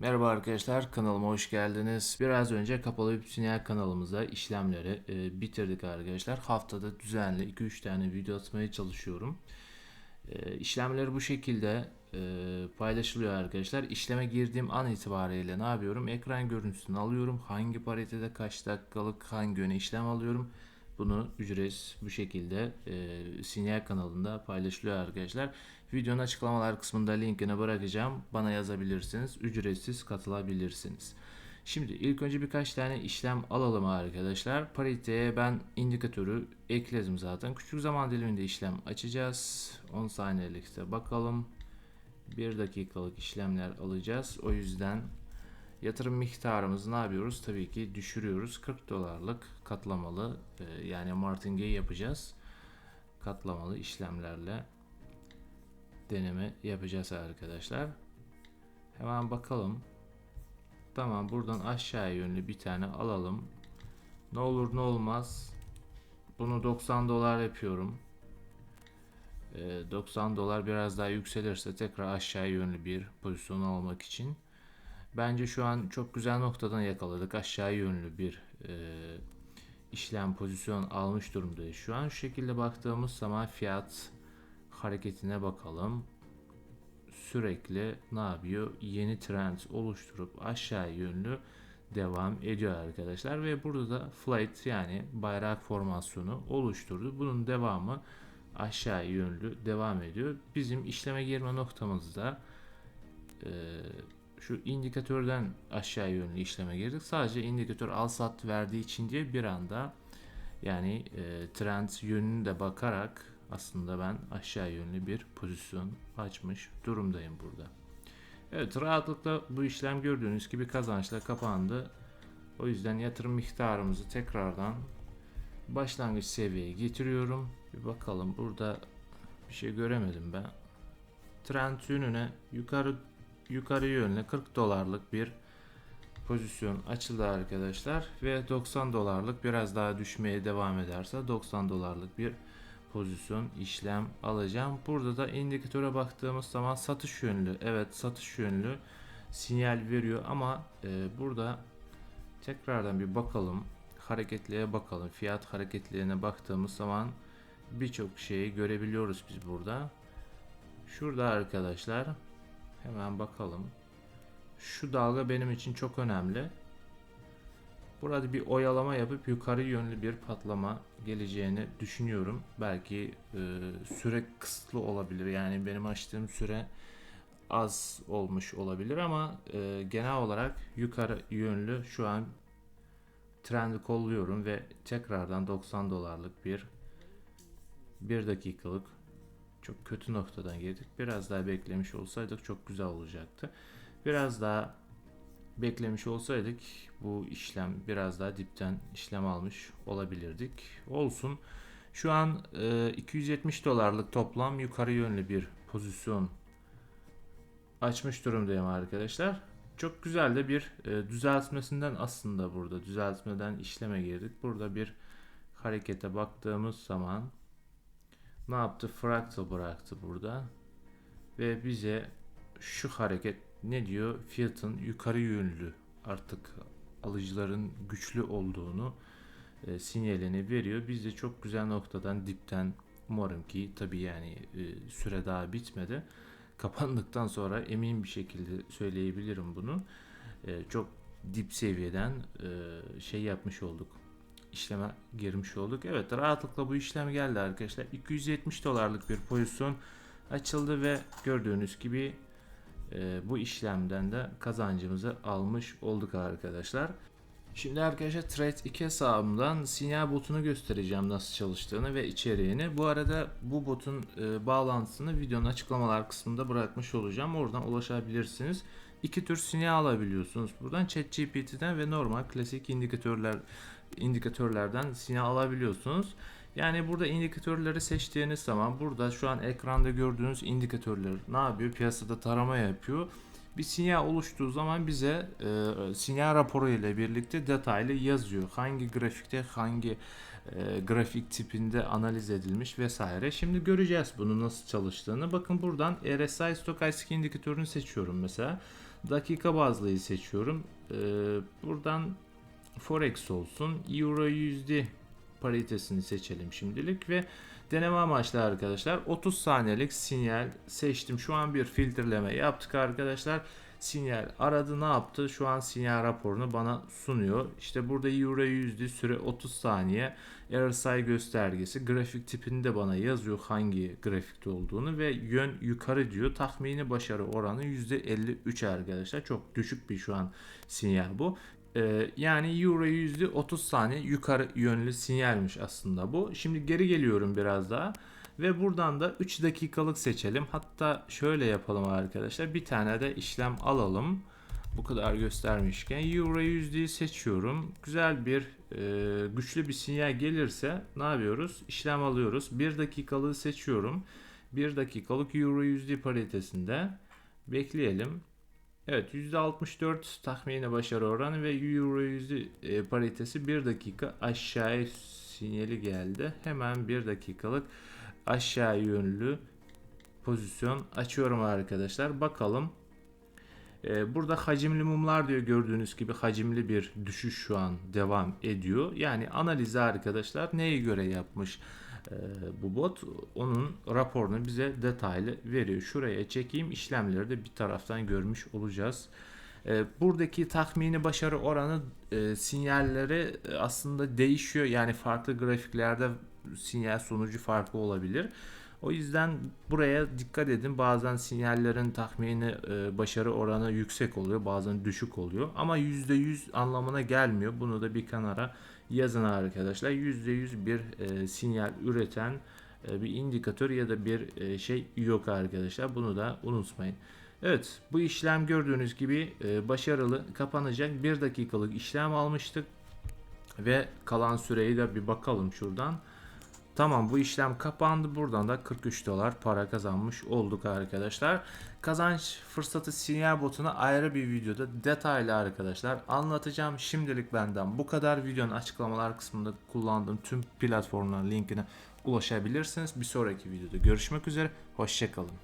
Merhaba arkadaşlar kanalıma hoş geldiniz. Biraz önce kapalı bir sinyal kanalımıza işlemleri e, bitirdik arkadaşlar. Haftada düzenli 2-3 tane video atmaya çalışıyorum. E, işlemleri bu şekilde e, paylaşılıyor arkadaşlar. İşleme girdiğim an itibariyle ne yapıyorum? Ekran görüntüsünü alıyorum. Hangi paritede kaç dakikalık hangi yöne işlem alıyorum. Bunu ücretsiz bu şekilde e, sinyal kanalında paylaşılıyor arkadaşlar. Videonun açıklamalar kısmında linkini bırakacağım. Bana yazabilirsiniz. Ücretsiz katılabilirsiniz. Şimdi ilk önce birkaç tane işlem alalım arkadaşlar. Pariteye ben indikatörü ekledim zaten. Küçük zaman diliminde işlem açacağız. 10 saniyelikte bakalım. 1 dakikalık işlemler alacağız. O yüzden yatırım miktarımızı ne yapıyoruz? Tabii ki düşürüyoruz. 40 dolarlık katlamalı e, yani martingale yapacağız. Katlamalı işlemlerle deneme yapacağız arkadaşlar. Hemen bakalım. Tamam buradan aşağıya yönlü bir tane alalım. Ne olur ne olmaz. Bunu 90 dolar yapıyorum. Ee, 90 dolar biraz daha yükselirse tekrar aşağı yönlü bir pozisyon almak için. Bence şu an çok güzel noktadan yakaladık. Aşağı yönlü bir e, işlem pozisyon almış durumdayız. Şu an şu şekilde baktığımız zaman fiyat hareketine bakalım. Sürekli ne yapıyor? Yeni trend oluşturup aşağı yönlü devam ediyor arkadaşlar ve burada da flight yani bayrak formasyonu oluşturdu. Bunun devamı aşağı yönlü devam ediyor. Bizim işleme girme noktamızda e, şu indikatörden aşağı yönlü işleme girdik. Sadece indikatör al sat verdiği için diye bir anda yani e, trend yönünü de bakarak aslında ben aşağı yönlü bir pozisyon açmış durumdayım burada. Evet rahatlıkla bu işlem gördüğünüz gibi kazançla kapandı. O yüzden yatırım miktarımızı tekrardan başlangıç seviyeye getiriyorum. Bir bakalım burada bir şey göremedim ben. Trend yönüne yukarı yukarı yönlü 40 dolarlık bir pozisyon açıldı arkadaşlar ve 90 dolarlık biraz daha düşmeye devam ederse 90 dolarlık bir pozisyon işlem alacağım. Burada da indikatöre baktığımız zaman satış yönlü. Evet satış yönlü sinyal veriyor ama e, burada tekrardan bir bakalım. Hareketliğe bakalım. Fiyat hareketliğine baktığımız zaman birçok şeyi görebiliyoruz biz burada. Şurada arkadaşlar hemen bakalım. Şu dalga benim için çok önemli. Burada bir oyalama yapıp yukarı yönlü bir patlama geleceğini düşünüyorum. Belki e, süre kısıtlı olabilir. Yani benim açtığım süre az olmuş olabilir ama e, genel olarak yukarı yönlü şu an trendi kolluyorum ve tekrardan 90 dolarlık bir bir dakikalık çok kötü noktadan girdik. Biraz daha beklemiş olsaydık çok güzel olacaktı. Biraz daha beklemiş olsaydık bu işlem biraz daha dipten işlem almış olabilirdik. Olsun. Şu an e, 270 dolarlık toplam yukarı yönlü bir pozisyon açmış durumdayım arkadaşlar. Çok güzel de bir e, düzeltmesinden aslında burada düzeltmeden işleme girdik. Burada bir harekete baktığımız zaman ne yaptı? Fractal bıraktı burada. Ve bize şu hareket ne diyor? Fiyatın yukarı yönlü artık alıcıların güçlü olduğunu e, sinyalini veriyor. Biz de çok güzel noktadan dipten umarım ki tabi yani e, süre daha bitmedi. Kapandıktan sonra emin bir şekilde söyleyebilirim bunu. E, çok dip seviyeden e, şey yapmış olduk. İşleme girmiş olduk. Evet rahatlıkla bu işlem geldi arkadaşlar. 270 dolarlık bir pozisyon açıldı ve gördüğünüz gibi e, bu işlemden de kazancımızı almış olduk arkadaşlar. Şimdi arkadaşlar Trade 2 hesabımdan sinyal botunu göstereceğim nasıl çalıştığını ve içeriğini. Bu arada bu botun e, bağlantısını videonun açıklamalar kısmında bırakmış olacağım. Oradan ulaşabilirsiniz. İki tür sinyal alabiliyorsunuz. Buradan ChatGPT'den ve normal klasik indikatörler indikatörlerden sinyal alabiliyorsunuz. Yani burada indikatörleri seçtiğiniz zaman burada şu an ekranda gördüğünüz indikatörler ne yapıyor? Piyasada tarama yapıyor. Bir sinyal oluştuğu zaman bize e, sinyal raporu ile birlikte detaylı yazıyor. Hangi grafikte hangi e, grafik tipinde analiz edilmiş vesaire. Şimdi göreceğiz bunu nasıl çalıştığını. Bakın buradan RSI stokastik indikatörünü seçiyorum mesela. Dakika bazlıyı seçiyorum. Ee, buradan Forex olsun. Euro USD paritesini seçelim şimdilik ve deneme amaçlı arkadaşlar 30 saniyelik sinyal seçtim. Şu an bir filtreleme yaptık arkadaşlar. Sinyal aradı ne yaptı? Şu an sinyal raporunu bana sunuyor. İşte burada Euro USD süre 30 saniye. RSI göstergesi grafik tipini de bana yazıyor hangi grafikte olduğunu ve yön yukarı diyor. Tahmini başarı oranı %53 arkadaşlar. Çok düşük bir şu an sinyal bu. Ee, yani Euro yüzde 30 saniye yukarı yönlü sinyalmiş aslında bu. Şimdi geri geliyorum biraz daha. Ve buradan da 3 dakikalık seçelim. Hatta şöyle yapalım arkadaşlar. Bir tane de işlem alalım. Bu kadar göstermişken Euro yüzdeyi seçiyorum. Güzel bir e, güçlü bir sinyal gelirse ne yapıyoruz? İşlem alıyoruz. 1 dakikalığı seçiyorum. 1 dakikalık Euro yüzde paritesinde bekleyelim. Evet %64 tahmini başarı oranı ve Euro yüzde e, paritesi 1 dakika aşağıya sinyali geldi. Hemen 1 dakikalık aşağı yönlü pozisyon açıyorum arkadaşlar. Bakalım. Ee, burada hacimli mumlar diyor gördüğünüz gibi hacimli bir düşüş şu an devam ediyor. Yani analizi arkadaşlar neye göre yapmış e, bu bot onun raporunu bize detaylı veriyor. Şuraya çekeyim işlemleri de bir taraftan görmüş olacağız. E, buradaki tahmini başarı oranı e, sinyalleri e, aslında değişiyor. Yani farklı grafiklerde sinyal sonucu farklı olabilir. O yüzden buraya dikkat edin. Bazen sinyallerin tahmini e, başarı oranı yüksek oluyor, bazen düşük oluyor. Ama %100 anlamına gelmiyor. Bunu da bir kenara yazın arkadaşlar. %100 bir e, sinyal üreten e, bir indikatör ya da bir şey yok arkadaşlar. Bunu da unutmayın. Evet bu işlem gördüğünüz gibi başarılı kapanacak. 1 dakikalık işlem almıştık. Ve kalan süreyi de bir bakalım şuradan. Tamam bu işlem kapandı. Buradan da 43 dolar para kazanmış olduk arkadaşlar. Kazanç fırsatı sinyal botuna ayrı bir videoda detaylı arkadaşlar anlatacağım. Şimdilik benden bu kadar. Videonun açıklamalar kısmında kullandığım tüm platformların linkine ulaşabilirsiniz. Bir sonraki videoda görüşmek üzere. Hoşçakalın.